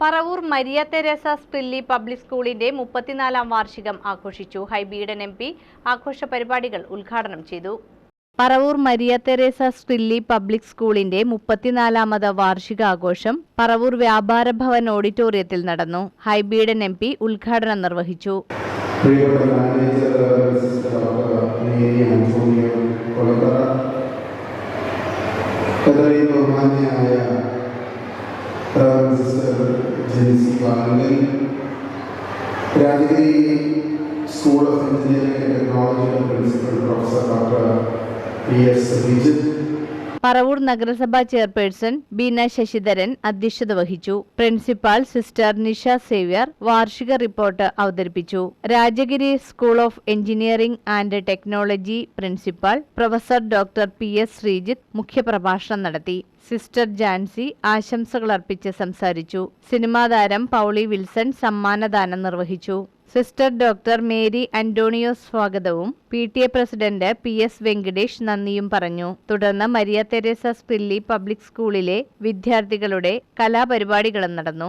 Paravur Maria Teresa സ്പ്രില്ലി public സ്കൂളിന്റെ മുപ്പത്തിനാലാം വാർഷികം ആഘോഷിച്ചു. ഹൈബീഡൻ എം പി ആഘോഷ പരിപാടികൾ ഉദ്ഘാടനം ചെയ്തു. പറവൂർ മരിയ തെരേസ സ്പ്രില്ലി പബ്ലിക് സ്കൂളിന്റെ മുപ്പത്തിനാലാമത് വാർഷികാഘോഷം പറവൂർ വ്യാപാര ഭവൻ ഓഡിറ്റോറിയത്തിൽ നടന്നു. ഹൈബീഡൻ എം പി ഉദ്ഘാടനം നിർവഹിച്ചു. പ്രിയപ്പെട്ട manager sister doctor Mary Antonio Kolathara എത്രയും ബഹുമാന്യമായ റവറൻഡ് സിസ്റ്റർ ജെൻസി വാങ്ങൽ Rajagiri school of engineering and ടെക്നോളജിയുടെ principal professor doctor P S Vijith Paravur നഗരസഭാ ചെയർപേഴ്സൺ ബീന ശശിധരൻ അധ്യക്ഷത വഹിച്ചു. പ്രിൻസിപ്പാൾ സിസ്റ്റർ നിഷ സേവ്യർ വാർഷിക റിപ്പോർട്ട് അവതരിപ്പിച്ചു. Rajagiri school of engineering and technology principal professor doctor P S Sreejith മുഖ്യപ്രഭാഷണം നടത്തി. Sister Jancy ആശംസകൾ അർപ്പിച്ച് സംസാരിച്ചു. സിനിമാ താരം പൗളി വിൽസൺ സമ്മാനദാനം നിർവഹിച്ചു. സിസ്റ്റർ ഡോക്ടർ മേരി അന്റോണിയോ സ്വാഗതവും. P T A president P S Venkatesh നന്ദിയും പറഞ്ഞു. തുടർന്ന് മരിയ തെരേസ സ്പില്ലി പബ്ലിക് സ്കൂളിലെ വിദ്യാർത്ഥികളുടെ കലാപരിപാടികളും നടന്നു.